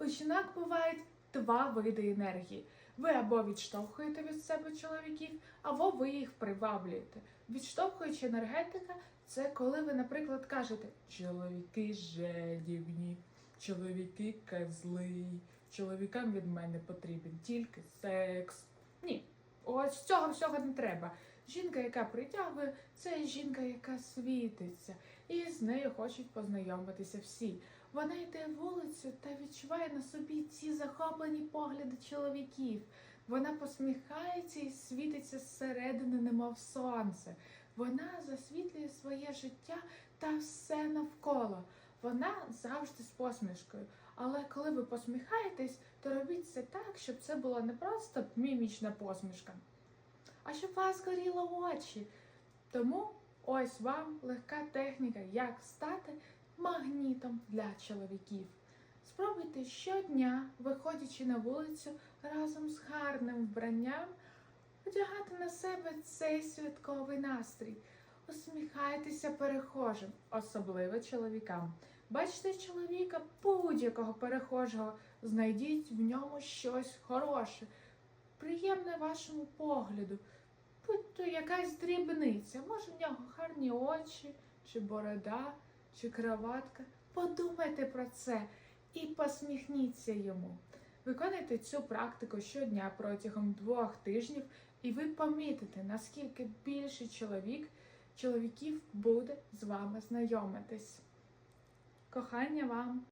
У жінок бувають два види енергії. Ви або відштовхуєте від себе чоловіків, або ви їх приваблюєте. Відштовхуюча енергетика це коли ви, наприклад, кажете чоловіки жадібні, чоловіки козли, чоловікам від мене потрібен тільки секс. Ні, ось цього всього не треба. Жінка, яка притягує, це жінка, яка світиться, і з нею хочуть познайомитися всі. Вона йде вулицю та відчуває на собі ці захоплені погляди чоловіків. Вона посміхається і світиться зсередини, немов сонце. Вона засвітлює своє життя та все навколо. Вона завжди з посмішкою. Але коли ви посміхаєтесь, то робіть це так, щоб це була не просто мімічна посмішка, а щоб вас горіли очі. Тому ось вам легка техніка, як стати магнітом для чоловіків. Спробуйте щодня, виходячи на вулицю разом з гарним вбранням, одягати на себе цей святковий настрій. Усміхайтеся перехожим, особливо чоловікам. Бачите чоловіка будь-якого перехожого, знайдіть в ньому щось хороше, приємне вашому погляду. Якась дрібниця, може в нього гарні очі, чи борода, чи краватка. Подумайте про це і посміхніться йому. Виконуйте цю практику щодня протягом двох тижнів, і ви помітите, наскільки більше чоловік, чоловіків буде з вами знайомитись. Кохання вам!